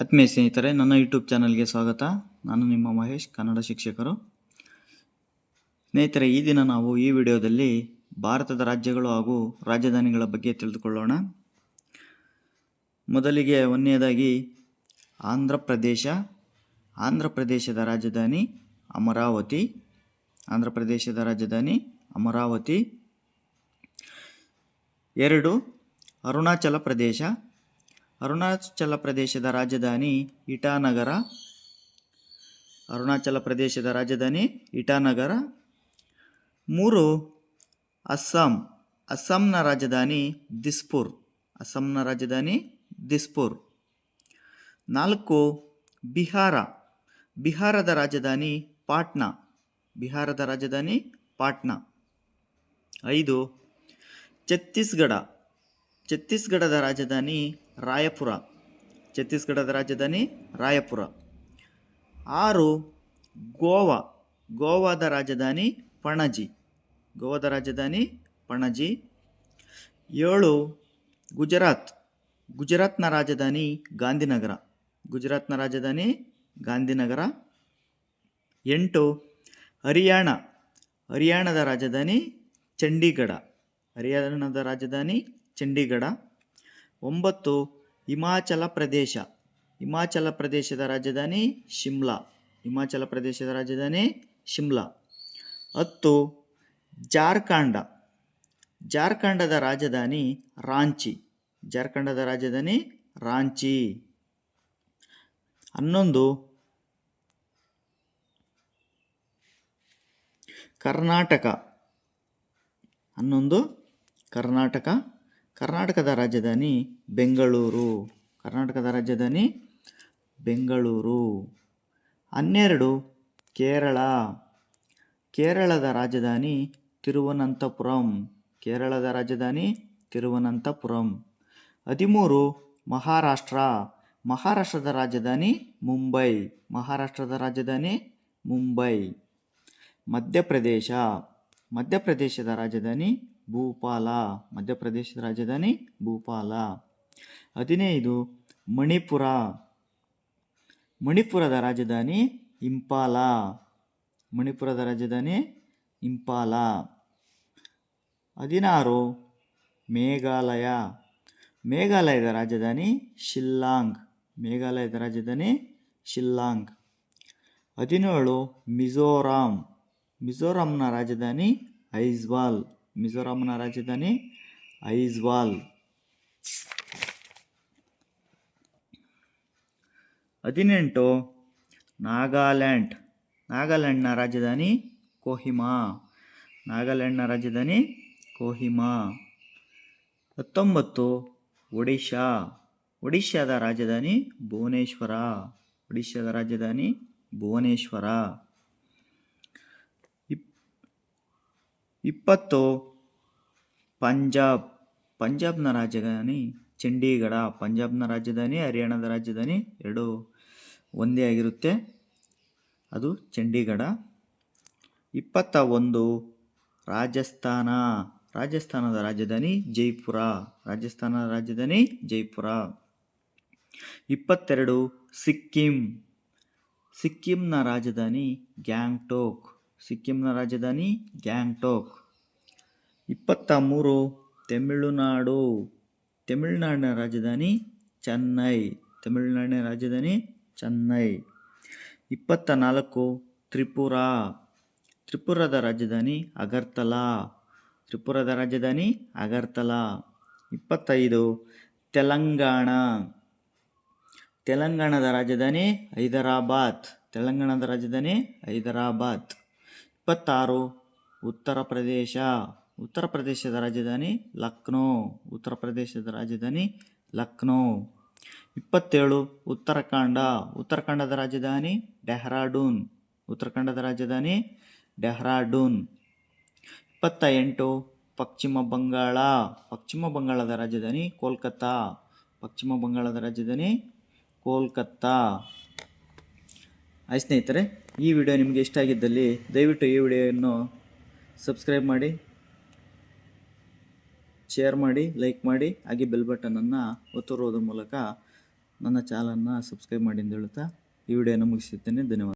ಆತ್ಮೀಯ ಸ್ನೇಹಿತರೆ, ನನ್ನ ಯೂಟ್ಯೂಬ್ ಚಾನಲ್ಗೆ ಸ್ವಾಗತ. ನಾನು ನಿಮ್ಮ ಮಹೇಶ್, ಕನ್ನಡ ಶಿಕ್ಷಕರು. ಸ್ನೇಹಿತರೆ, ಈ ದಿನ ನಾವು ಈ ವಿಡಿಯೋದಲ್ಲಿ ಭಾರತದ ರಾಜ್ಯಗಳು ಹಾಗೂ ರಾಜಧಾನಿಗಳ ಬಗ್ಗೆ ತಿಳಿದುಕೊಳ್ಳೋಣ. ಮೊದಲಿಗೆ ಒಂದನೇದಾಗಿ ಆಂಧ್ರ ಪ್ರದೇಶ. ಆಂಧ್ರ ಪ್ರದೇಶದ ರಾಜಧಾನಿ ಅಮರಾವತಿ. ಆಂಧ್ರ ಪ್ರದೇಶದ ರಾಜಧಾನಿ ಅಮರಾವತಿ. ಎರಡು, ಅರುಣಾಚಲ ಪ್ರದೇಶ. ಅರುಣಾಚಲ ಪ್ರದೇಶದ ರಾಜಧಾನಿ ಇಟಾನಗರ. ಅರುಣಾಚಲ ಪ್ರದೇಶದ ರಾಜಧಾನಿ ಇಟಾನಗರ. ಮೂರು, ಅಸ್ಸಾಂ. ಅಸ್ಸಾಂನ ರಾಜಧಾನಿ ದಿಸ್ಪುರ್. ಅಸ್ಸಾಂನ ರಾಜಧಾನಿ ದಿಸ್ಪುರ್. ನಾಲ್ಕು, ಬಿಹಾರ. ಬಿಹಾರದ ರಾಜಧಾನಿ ಪಾಟ್ನಾ. ಬಿಹಾರದ ರಾಜಧಾನಿ ಪಾಟ್ನಾ. ಐದು, ಛತ್ತೀಸ್ಗಢ. ಛತ್ತೀಸ್ಗಢದ ರಾಜಧಾನಿ ರಾಯಪುರ. ಛತ್ತೀಸ್ಗಢದ ರಾಜಧಾನಿ ರಾಯಪುರ. ಆರು, ಗೋವಾ. ಗೋವಾದ ರಾಜಧಾನಿ ಪಣಜಿ. ಗೋವಾದ ರಾಜಧಾನಿ ಪಣಜಿ. ಏಳು, ಗುಜರಾತ್. ಗುಜರಾತ್ನ ರಾಜಧಾನಿ ಗಾಂಧಿನಗರ. ಗುಜರಾತ್ನ ರಾಜಧಾನಿ ಗಾಂಧಿನಗರ. ಎಂಟು, ಹರಿಯಾಣ. ಹರಿಯಾಣದ ರಾಜಧಾನಿ ಚಂಡೀಗಢ. ಹರಿಯಾಣದ ರಾಜಧಾನಿ ಚಂಡೀಗಢ. ಒಂಬತ್ತು, ಹಿಮಾಚಲ ಪ್ರದೇಶ. ಹಿಮಾಚಲ ಪ್ರದೇಶದ ರಾಜಧಾನಿ ಶಿಮ್ಲಾ. ಹಿಮಾಚಲ ಪ್ರದೇಶದ ರಾಜಧಾನಿ ಶಿಮ್ಲಾ. ಹತ್ತು, ಜಾರ್ಖಂಡ. ಜಾರ್ಖಂಡದ ರಾಜಧಾನಿ ರಾಂಚಿ. ಜಾರ್ಖಂಡದ ರಾಜಧಾನಿ ರಾಂಚಿ. ಹನ್ನೊಂದು, ಕರ್ನಾಟಕ. ಹನ್ನೊಂದು, ಕರ್ನಾಟಕ. ಕರ್ನಾಟಕದ ರಾಜಧಾನಿ ಬೆಂಗಳೂರು. ಕರ್ನಾಟಕದ ರಾಜಧಾನಿ ಬೆಂಗಳೂರು. ಹನ್ನೆರಡು, ಕೇರಳ. ಕೇರಳದ ರಾಜಧಾನಿ ತಿರುವನಂತಪುರಂ. ಕೇರಳದ ರಾಜಧಾನಿ ತಿರುವನಂತಪುರಂ. ಹದಿಮೂರು, ಮಹಾರಾಷ್ಟ್ರ. ಮಹಾರಾಷ್ಟ್ರದ ರಾಜಧಾನಿ ಮುಂಬೈ. ಮಹಾರಾಷ್ಟ್ರದ ರಾಜಧಾನಿ ಮುಂಬೈ. ಮಧ್ಯಪ್ರದೇಶ. ಮಧ್ಯಪ್ರದೇಶದ ರಾಜಧಾನಿ ಭೂಪಾಲ. ಮಧ್ಯಪ್ರದೇಶದ ರಾಜಧಾನಿ ಭೂಪಾಲ. ಹದಿನೈದು, ಮಣಿಪುರ. ಮಣಿಪುರದ ರಾಜಧಾನಿ ಇಂಪಾಲ. ಮಣಿಪುರದ ರಾಜಧಾನಿ ಇಂಪಾಲ. ಹದಿನಾರು, ಮೇಘಾಲಯ. ಮೇಘಾಲಯದ ರಾಜಧಾನಿ ಶಿಲ್ಲಾಂಗ್. ಮೇಘಾಲಯದ ರಾಜಧಾನಿ ಶಿಲ್ಲಾಂಗ್. ಹದಿನೇಳು, ಮಿಜೋರಾಂ. ಮಿಜೋರಾಂನ ರಾಜಧಾನಿ ಐಜ್ವಾಲ್. ಮಿಜೋರಾಂನ ರಾಜಧಾನಿ ಐಜ್ವಾಲ್. ಹದಿನೆಂಟು, ನಾಗಾಲ್ಯಾಂಡ್. ನಾಗಾಲ್ಯಾಂಡ್ನ ರಾಜಧಾನಿ ಕೋಹಿಮಾ. ನಾಗಾಲ್ಯಾಂಡ್ನ ರಾಜಧಾನಿ ಕೋಹಿಮಾ. ಹತ್ತೊಂಬತ್ತು, ಒಡಿಶಾ. ಒಡಿಶಾದ ರಾಜಧಾನಿ ಭುವನೇಶ್ವರ. ಒಡಿಶಾದ ರಾಜಧಾನಿ ಭುವನೇಶ್ವರ. ಇಪ್ಪತ್ತು ಪಂಜಾಬ್, ಪಂಜಾಬ್ನ ರಾಜಧಾನಿ, ಚಂಡೀಗಢ, ಪಂಜಾಬ್ನ ರಾಜಧಾನಿ, ಹರಿಯಾಣದ ರಾಜಧಾನಿ, ಎರಡು ಒಂದೇ ಆಗಿರುತ್ತೆ. ಅದು ಚಂಡೀಗಢ. ಇಪ್ಪತ್ತ ಒಂದು ರಾಜಸ್ಥಾನ. ರಾಜಸ್ಥಾನದ ರಾಜಧಾನಿ ಜೈಪುರ. ರಾಜಸ್ಥಾನದ ರಾಜಧಾನಿ ಜೈಪುರ. ಇಪ್ಪತ್ತೆರಡು ಸಿಕ್ಕಿಂ. ಸಿಕ್ಕಿಂನ ರಾಜಧಾನಿ ಗ್ಯಾಂಗ್ಟೋಕ್. ಸಿಕ್ಕಿಂನ ರಾಜಧಾನಿ ಗ್ಯಾಂಗ್ಟೋಕ್. ಇಪ್ಪತ್ತ ಮೂರು, ತಮಿಳುನಾಡು. ತಮಿಳುನಾಡಿನ ರಾಜಧಾನಿ ಚೆನ್ನೈ. ತಮಿಳುನಾಡಿನ ರಾಜಧಾನಿ ಚೆನ್ನೈ. ಇಪ್ಪತ್ತ ನಾಲ್ಕು, ತ್ರಿಪುರಾ. ತ್ರಿಪುರದ ರಾಜಧಾನಿ ಅಗರ್ತಲಾ. ತ್ರಿಪುರದ ರಾಜಧಾನಿ ಅಗರ್ತಲಾ. ಇಪ್ಪತ್ತೈದು, ತೆಲಂಗಾಣ. ತೆಲಂಗಾಣದ ರಾಜಧಾನಿ ಹೈದರಾಬಾದ್. ತೆಲಂಗಾಣದ ರಾಜಧಾನಿ ಹೈದರಾಬಾದ್. ಇಪ್ಪತ್ತಾರು. ಉತ್ತರ ಪ್ರದೇಶ. ಉತ್ತರ ಪ್ರದೇಶದ ರಾಜಧಾನಿ ಲಕ್ನೋ. ಉತ್ತರ ಪ್ರದೇಶದ ರಾಜಧಾನಿ ಲಕ್ನೋ. ಇಪ್ಪತ್ತೇಳು. ಉತ್ತರಾಖಂಡ. ಉತ್ತರಾಖಂಡದ ರಾಜಧಾನಿ ಡೆಹ್ರಾಡೂನ್. ಉತ್ತರಾಖಂಡದ ರಾಜಧಾನಿ ಡೆಹ್ರಾಡೂನ್. ಇಪ್ಪತ್ತ ಎಂಟು ಪಶ್ಚಿಮ ಬಂಗಾಳ. ಪಶ್ಚಿಮ ಬಂಗಾಳದ ರಾಜಧಾನಿ ಕೋಲ್ಕತ್ತಾ. ಪಶ್ಚಿಮ ಬಂಗಾಳದ ರಾಜಧಾನಿ ಕೋಲ್ಕತ್ತಾ. ಆಯ್ತು ಸ್ನೇಹಿತರೆ ಈ ವಿಡಿಯೋ ನಿಮಗೆ ಇಷ್ಟ ಆಗಿದ್ದಲ್ಲಿ ದಯವಿಟ್ಟು ಈ ವಿಡಿಯೋವನ್ನು ಸಬ್ಸ್ಕ್ರೈಬ್ ಮಾಡಿ, ಶೇರ್ ಮಾಡಿ, ಲೈಕ್ ಮಾಡಿ, ಹಾಗೆ ಬೆಲ್ ಬಟನನ್ನು ಒತ್ತಿರೋದ್ರ ಮೂಲಕ ನನ್ನ ಚಾನಲನ್ನು ಸಬ್ಸ್ಕ್ರೈಬ್ ಮಾಡಿ ಅಂತ ಹೇಳುತ್ತಾ ಈ ವಿಡಿಯೋನ ಮುಗಿಸುತ್ತೇನೆ. ಧನ್ಯವಾದ.